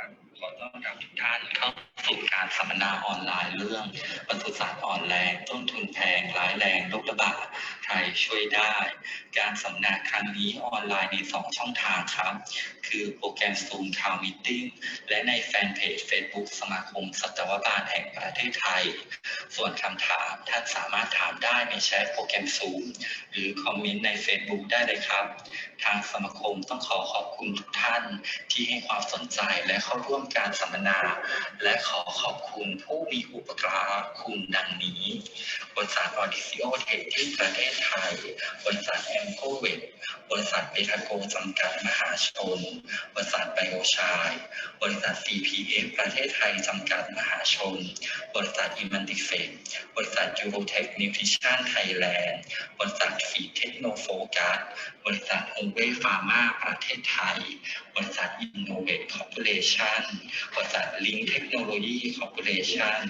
ครับขอต้อนรับทุกท่านเข้าสู่การสัมมนาออนไลน์เรื่องปศุสัตว์อ่อนแรงต้นทุนแพงร้ายแรงโรคระบาดไทยช่วยได้ การสัมมนาครั้งนี้ออนไลน์ใน 2 ช่องทางครับ คือโปรแกรม Zoom Town Meeting และในแฟนเพจ Facebook สมาคมสัตวบาลแห่งประเทศไทย ส่วนคำถามท่านสามารถถามได้ในแชทโปรแกรม Zoom หรือคอมเมนต์ใน Facebook ได้เลยครับ ทางสมาคมต้องขอขอบคุณทุกท่านที่ให้ความสนใจและเข้าร่วมการสัมมนา และขอขอบคุณผู้มีอุปการะคุณดังนี้ บริษัทออดิซิโอเทคที่ประเทศไทย บริษัทแอมโคเวท บริษัทเบทาโกจำกัดมหาชน บริษัทไบโอชาย บริษัท CPF ประเทศไทยจำกัดมหาชน บริษัทอิมันติเฟกบริษัทยูโรเทคนิวทริชั่นไทยแลนด์ บริษัทฟีเทคโนโฟกัสบริษัทโอเวฟาร์มาประเทศไทย บริษัทอินโนเวทคอร์ปอเรชันบริษัทลิงเทคโนโลยีคอร์ปอเรชัน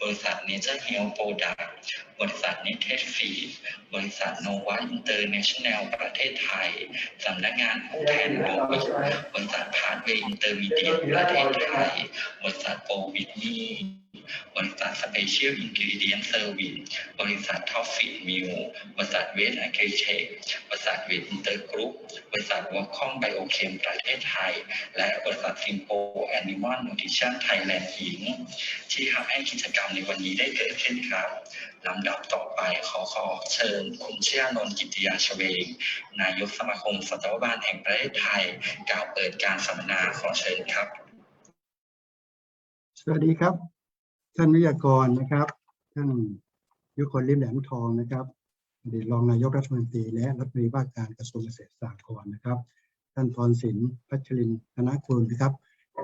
บริษัทเนเจอร์เฮลโปรดักต์บริษัทเนเทสฟีดบริษัทโนวาอินเตอร์เนชั่นแนลประเทศไทย สำนักงานผู้แทนโลบิสบริษัทพาร์ทเวย์อินเตอร์มีเดียประเทศไทย บริษัทโปรวิดนี ริษัทสเปเชียลอินกิเดียนเซอร์วิสบริษัทท็อฟฟิตมิวบริษัทเวสไอเคเชคบริษัทเวสอินเตอร์กรุ๊ปบริษัทวอลคอมไบโอเคมประเทศไทย และบริษัทซิมโปแอนิมอลนูทริชั่นไทยแลนด์อิงที่ทำให้กิจกรรมในวันนี้ได้เกิดขึ้นครับลำดับต่อไปขอขอเชิญ คุณเชื่อนนกิติยาชเวง นายกสมาคมสัตวบาลแห่งประเทศไทย กล่าวเปิดการสัมมนาขอเชิญครับ สวัสดีครับ ท่านวิทยากรนะครับ ท่านยุคนริมแหลมทองนะครับอดีตรองนายกรัฐมนตรีและรัฐมนตรีว่าการกระทรวงเกษตรสหกรณ์นะครับ ท่านพรศินพัชรินธนกุลนะครับ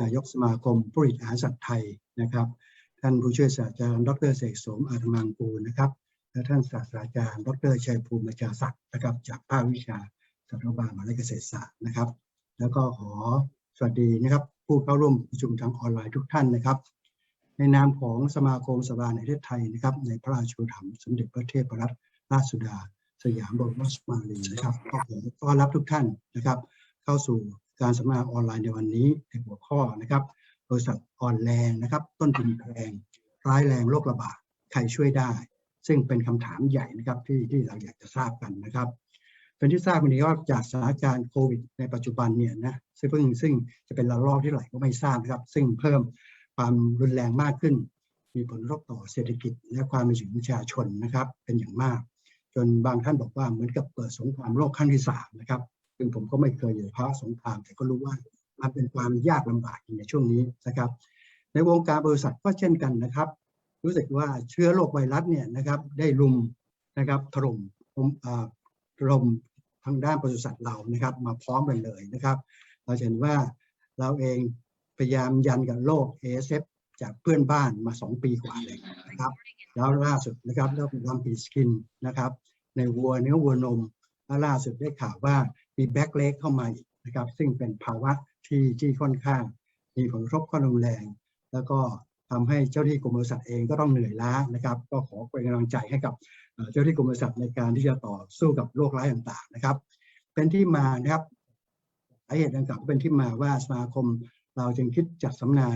นายกสมาคมผู้ผลิตอาหารสัตว์ไทยนะครับ ท่านผู้ช่วยศาสตราจารย์ดรเสกสมอาตมังกูลนะครับ และท่านศาสตราจารย์ ดรชัยภูมิประชาศักดิ์นะครับ จากภาควิชาสัตวบาลมหาวิทยาลัยเกษตรศาสตร์นะครับ แล้วก็ขอสวัสดีนะครับ ผู้เข้าร่วมประชุมทางออนไลน์ทุกท่านนะครับ ในนามของสมาคมสภาในประเทศไทยนะครับ ในพระราชูปถัมสมเด็จพระเทพรัตนราชสุดา สยามบรมราชกุมารีนะครับก็ขอต้อนรับทุกท่านนะครับ เข้าสู่การสัมมนาออนไลน์ในวันนี้ในหัวข้อนะครับบริษัทอ่อนแรงนะครับ ต้นทุนแพงร้ายแรงโรคระบาดใครช่วยได้ ซึ่งเป็นคำถามใหญ่นะครับที่ที่เราอยากจะทราบกันนะครับเป็นที่ทราบวันนี้ว่าจากสถานการณ์โควิดในปัจจุบันเนี่ยนะซึ่งเพิ่งซึ่งจะเป็นระลอกที่ไหร่ก็ไม่ทราบนะครับ ซึ่งเพิ่ม ความรุนแรงมากขึ้น มีผลกระทบต่อเศรษฐกิจ และความเป็นอยู่ของประชาชนนะครับ เป็นอย่างมาก จนบางท่านบอกว่าเหมือนกับเปิดสงครามโลกครั้งที่สามนะครับซึ่งผมก็ไม่เคยอยู่ในภาวะสงคราม แต่ก็รู้ว่ามันเป็นความยากลำบากในช่วงนี้นะครับ ในวงการบริษัทก็เช่นกันนะครับ รู้สึกว่าเชื้อโรคไวรัสเนี่ยนะครับได้รุมนะครับถล่มอ่าถล่มทางด้านบริษัทเรานะครับ มาพร้อมกันเลยนะครับ เราเห็นว่าเราเอง พยายามยันกับโรค ASF จากเพื่อนบ้านมา 2 ปีกว่าเลยนะครับ แล้วล่าสุดนะครับเริ่มลัมปีสกินนะครับในวัวเนื้อวัวนมและล่าสุดได้ข่าวว่ามีแบ็กเลกเข้ามาอีกนะครับ ซึ่งเป็นภาวะที่ที่ค่อนข้าง มีผลกระทบค่อนรุนแรง แล้วก็ทำให้เจ้าหน้าที่กรมบริษัทเองก็ต้องเหนื่อยล้านะครับ ก็ขอเป็นกำลังใจให้กับเจ้าหน้าที่กรมบริษัทในการที่จะต่อสู้กับโรคร้ายต่างๆนะครับ เป็นที่มานะครับสาเหตุดังกล่าวก็เป็นที่มาว่าสมาคม เราจึงคิดจัดสัมมนา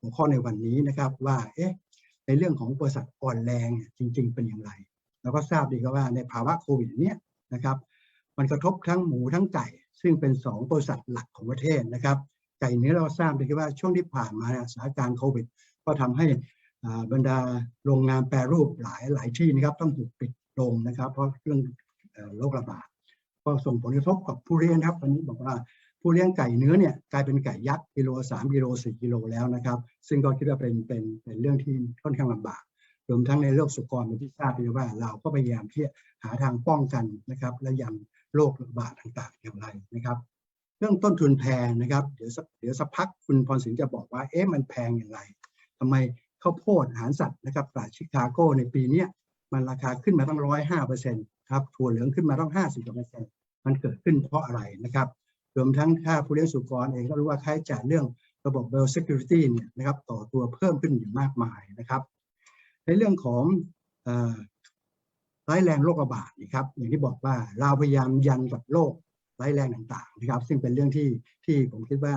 หัวข้อในวันนี้นะครับว่าเอ๊ะในเรื่องของบริษัทอ่อนแรงจริง ๆ เป็นอย่างไรเราก็ทราบดีครับว่าในภาวะโควิดเนี้ยนะครับ มันกระทบทั้งหมูทั้งไก่ ซึ่งเป็นสองบริษัทหลักของประเทศนะครับไก่เนื้อเราทราบดีครับว่าช่วงที่ผ่านมาสถานการณ์โควิด ก็ทำให้บรรดาโรงงานแปรรูปหลายหลายที่นะครับ ต้องถูกปิดลงนะครับ เพราะเรื่องโรคระบาดก็ส่งผลกระทบกับผู้เลี้ยงครับวันนี้บอกว่า ผู้เลี้ยงไก่เนื้อเนี่ยกลายเป็นไก่ยักษ์กิโลสามกิโลสี่กิโลแล้วนะครับ ซึ่งก็คิดว่าเป็นเป็นเป็นเรื่องที่ค่อนข้างลำบากรวมทั้งในโรคสุกรเป็นที่ทราบดีว่า เราก็พยายามที่หาทางป้องกันนะครับ และยันโรคระบาดต่างๆอย่างไรนะครับ เรื่องต้นทุนแพงนะครับ เดี๋ยวสักเดี๋ยวสักพักคุณพรสินจะบอกว่าเอ๊ะมันแพงอย่างไรทำไมข้าวโพดอาหารสัตว์นะครับตลาดชิคาโกในปีนี้มันราคาขึ้นมาตั้งร้อยห้าเปอร์เซ็นต์ครับถั่วเหลืองขึ้นมาตั้งห้าสิบเปอร์เซ็นต์มันเกิดขึ้นเพราะอะไรนะครับ รวมทั้งค่าผู้เลี้ยงสุกรเองก็รู้ว่าค่าใช้จ่ายเรื่องระบบ biosecurity เนี่ยนะครับต่อตัวเพิ่มขึ้นอย่างมากมายนะครับ ในเรื่องของร้ายแรงโรคระบาดนะครับอย่างที่บอกว่าเราพยายามยันกับโรคร้ายแรงต่างๆนะครับ ซึ่งเป็นเรื่องที่ที่ผมคิดว่า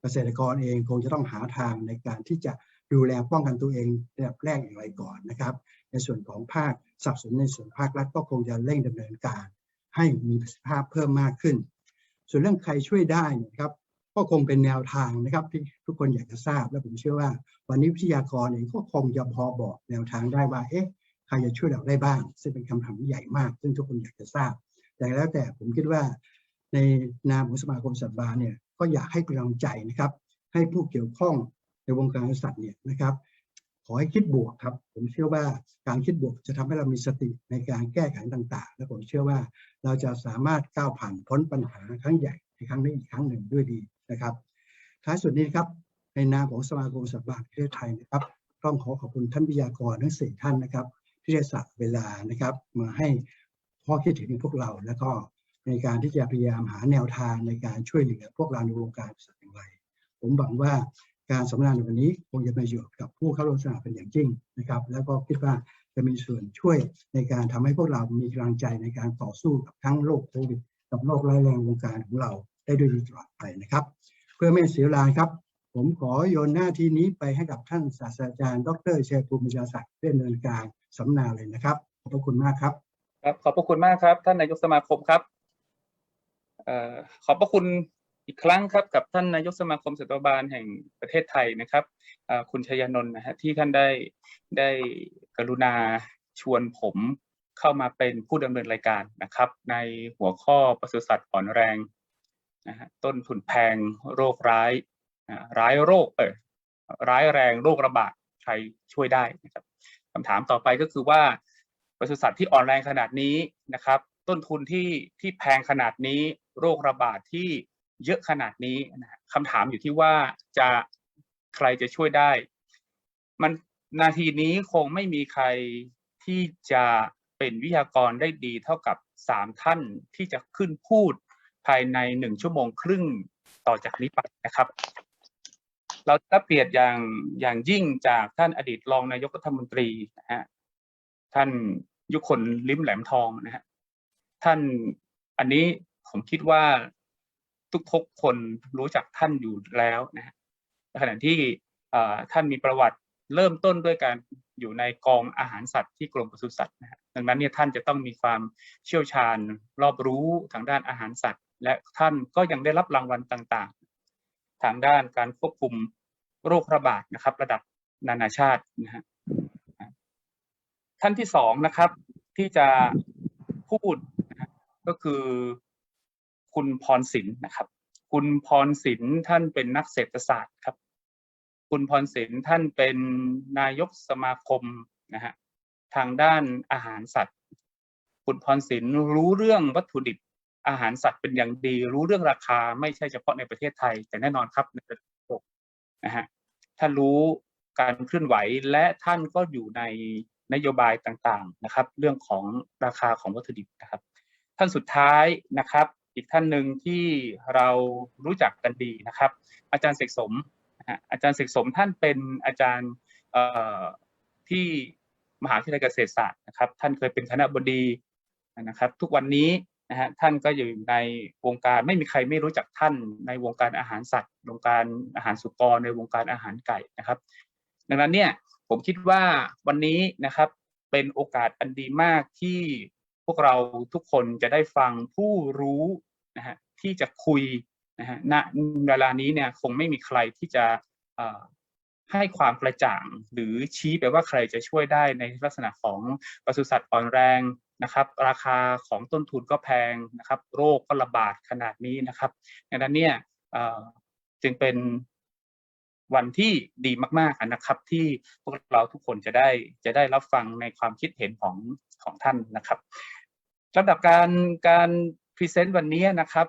เกษตรกรเองคงจะต้องหาทางในการที่จะดูแลป้องกันตัวเองระดับแรกอย่างไรก่อนนะครับ ในส่วนของภาคสับสนุนในส่วนภาครัฐก็คงจะเร่งดำเนินการ ให้มีประสิทธิภาพเพิ่มมากขึ้น ส่วนเรื่องใครช่วยได้เนะครับก็คงเป็นแนวทางนะครับที่ทุกคนอยากจะทราบและผมเชื่อว่า วันนี้วิทยากรเองก็คงจะพอบอกแนวทางได้ว่าเอ๊ะใครจะช่วยเราได้บ้าง ซึ่งเป็นคำถามที่ใหญ่มาก ซึ่งทุกคนอยากจะทราบ แต่แล้วแต่ผมคิดว่า ในนามของสมาคมสัตว์บาเนี่ยก็อยากให้กำลังใจนะครับ ให้ผู้เกี่ยวข้องในวงการสัตว์เนี่ยนะครับ ขอให้คิดบวกครับ ผมเชื่อว่าการคิดบวกจะทำให้เรามีสติในการแก้ไขต่างๆ และผมเชื่อว่าเราจะสามารถก้าวผ่านพ้นปัญหาครั้งใหญ่ในครั้งนี้อีกครั้งหนึ่งด้วยดีนะครับท้ายสุดนี้ครับในนามของสมาคมสัตว์บาประเทศไทยนะครับ ต้องขอขอบคุณท่านวิทยากรทั้งสี่ท่านนะครับ ที่ได้สละเวลานะครับ มาให้ข้อคิดเห็นในพวกเราแล้วก็ในการที่จะพยายามหาแนวทางในการช่วยเหลือพวกเราในวงการสัตว์อย่างไร ผมหวังว่า การสัมมนาในวันนี้คงจะเป็นประโยชน์กับผู้เข้าร่วมสนาเป็นอย่างยิ่งนะครับ แล้วก็คิดว่าจะมีส่วนช่วยในการทำให้พวกเรามีกำลังใจในการต่อสู้กับทั้งโรคโควิดกับโรคร้ายแรงวงการของเราได้ด้วยดีตลอดไปนะครับ เพื่อไม่เสียเวลาครับ ผมขอโยนหน้าที่นี้ไปให้กับท่านศาสตราจารย์ ดรเชยภูมิปัญญาศักดิ์เพื่อเนินการสัมมนาเลยนะครับขอบพระคุณมากครับครับขอบพระคุณมากครับ ท่านนายกสมาคมครับอขอบพระคุณ อีกครั้งครับกับท่านนายกสมาคมสัตวบาลแห่งประเทศไทยนะครับคุณชยานนท์นะฮะที่ท่านได้ได้กรุณาชวนผมเข้ามาเป็นผู้ดำเนินรายการนะครับ ในหัวข้อปศุสัตว์อ่อนแรงนะฮะต้นทุนแพงโรคร้ายร้ายโรคเออร้ายแรงโรคระบาดใครช่วยได้นะครับคำถามต่อไปก็คือว่าปศุสัตว์ที่อ่อนแรงขนาดนี้นะครับ ต้นทุนที่ที่แพงขนาดนี้โรคระบาดที่ เยอะขนาดนี้นะคำถามอยู่ที่ว่าจะใครจะช่วยได้ มันนาทีนี้คงไม่มีใครที่จะเป็นวิทยากรได้ดีเท่ากับสามท่านที่จะขึ้นพูดภายในหนึ่งชั่วโมงครึ่งต่อจากนี้ไปนะครับ เราจะเปรียบอย่างอย่างยิ่งจากท่านอดีตรองนายกรัฐมนตรีนะฮะท่านยุคนลิ้มแหลมทองนะฮะท่านอันนี้ผมคิดว่า ทุกๆคนรู้จักท่านอยู่แล้วนะฮะขณะที่ท่านมีประวัติเริ่มต้นด้วยการอยู่ในกองอาหารสัตว์ที่กรมปศุสัตว์นะฮะดังนั้นเนี่ยท่านจะต้องมีความเชี่ยวชาญรอบรู้ทางด้านอาหารสัตว์ และท่านก็ยังได้รับรางวัลต่างๆ ทางด้านการควบคุมโรคระบาดนะครับ ระดับนานาชาตินะฮะท่านที่สองนะครับที่จะพูดก็คือ คุณพรศิลป์นะครับ คุณพรศิลป์ท่านเป็นนักเศรษฐศาสตร์ครับ คุณพรศิลป์ท่านเป็นนายกสมาคมนะฮะทางด้านอาหารสัตว์ คุณพรศิลป์รู้เรื่องวัตถุดิบอาหารสัตว์เป็นอย่างดี รู้เรื่องราคาไม่ใช่เฉพาะในประเทศไทย แต่แน่นอนครับในประเทศโลกนะฮะท่านรู้การเคลื่อนไหวและท่านก็อยู่ในนโยบายต่างๆนะครับ เรื่องของราคาของวัตถุดิบนะครับ ท่านสุดท้ายนะครับอีกท่านหนึ่งที่เรารู้จักกันดีนะครับ อาจารย์เสกสมอาจารย์เสกสมท่านเป็นอาจารย์ที่มหาวิทยาลัยเกษตรศาสตร์นะครับ ท่านเคยเป็นคณะบดีนะครับ ทุกวันนี้นะฮะท่านก็อยู่ในวงการไม่มีใครไม่รู้จักท่านในวงการอาหารสัตว์วงการอาหารสุกรในวงการอาหารไก่นะครับ ดังนั้นเนี่ยผมคิดว่าวันนี้นะครับเป็นโอกาสอันดีมากที่ วกเราทุกคนจะได้ฟังผู้รู้นะฮะที่จะคุยนะฮะณเวลานี้เนี่ยคงไม่มีใครที่จะให้ความกระจ่างหรือชี้ไปว่าใครจะช่วยได้ในลักษณะของปศุสัตว์อ่อนแรงนะครับ ราคาของต้นทุนก็แพงนะครับ โรคก็ระบาดขนาดนี้นะครับดังนั้นเนี่ยจึงเป็นวันที่ดีมากๆนะครับ ที่พวกเราทุกคนจะได้จะได้รับฟังในความคิดเห็นของของท่านนะครับ ลำดับการการพรีเซนต์วันนี้นะครับ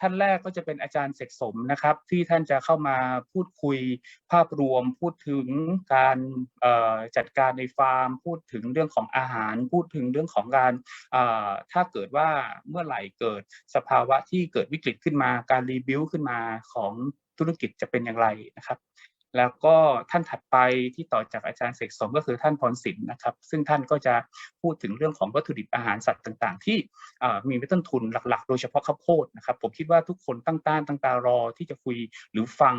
ท่านแรกก็จะเป็นอาจารย์เสกสมนะครับ ที่ท่านจะเข้ามาพูดคุยภาพรวม พูดถึงการจัดการในฟาร์ม พูดถึงเรื่องของอาหาร พูดถึงเรื่องของการถ้าเกิดว่าเมื่อไหร่เกิดสภาวะที่เกิดวิกฤตขึ้นมา การรีบิวขึ้นมาของธุรกิจจะเป็นอย่างไรนะครับ แล้วก็ท่านถัดไปที่ต่อจากอาจารย์เสกสมก็คือท่านพรศิลป์นะครับ ซึ่งท่านก็จะพูดถึงเรื่องของวัตถุดิบอาหารสัตว์ต่าง ๆ ที่อ่ามีต้นทุนหลัก ๆ โดยเฉพาะข้าวโพดนะครับ ผมคิดว่าทุกคนตั้งต้านตั้งตารอที่จะคุยหรือฟัง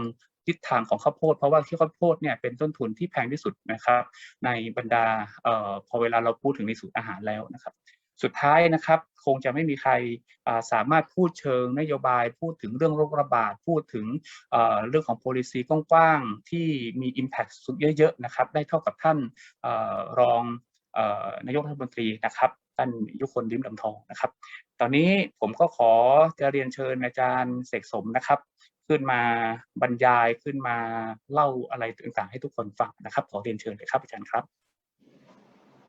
ทิศทางของข้าวโพดเพราะว่าที่ข้าวโพดเนี่ยเป็นต้นทุนที่แพงที่สุดนะครับ ในบรรดาออพอเวลาเราพูดถึงในสูตรอาหารแล้วนะครับ สุดท้ายนะครับคงจะไม่มีใครสามารถพูดเชิงนโยบายพูดถึงเรื่องโรคระบาด พูดถึงเรื่องของ policy กว้างๆ ที่มี impact สุดเยอะๆนะครับได้เท่ากับท่านอรองอนายกรัฐมนตรีนะครับท่านยุคนลิ้มลำทองนะครับ ตอนนี้ผมก็ขอจะเรียนเชิญอาจารย์เสกสมนะครับ ขึ้นมาบรรยายขึ้นมาเล่าอะไรต่างๆ ให้ทุกคนฟังนะครับ ขอเรียนเชิญเลยครับอาจารย์ครับ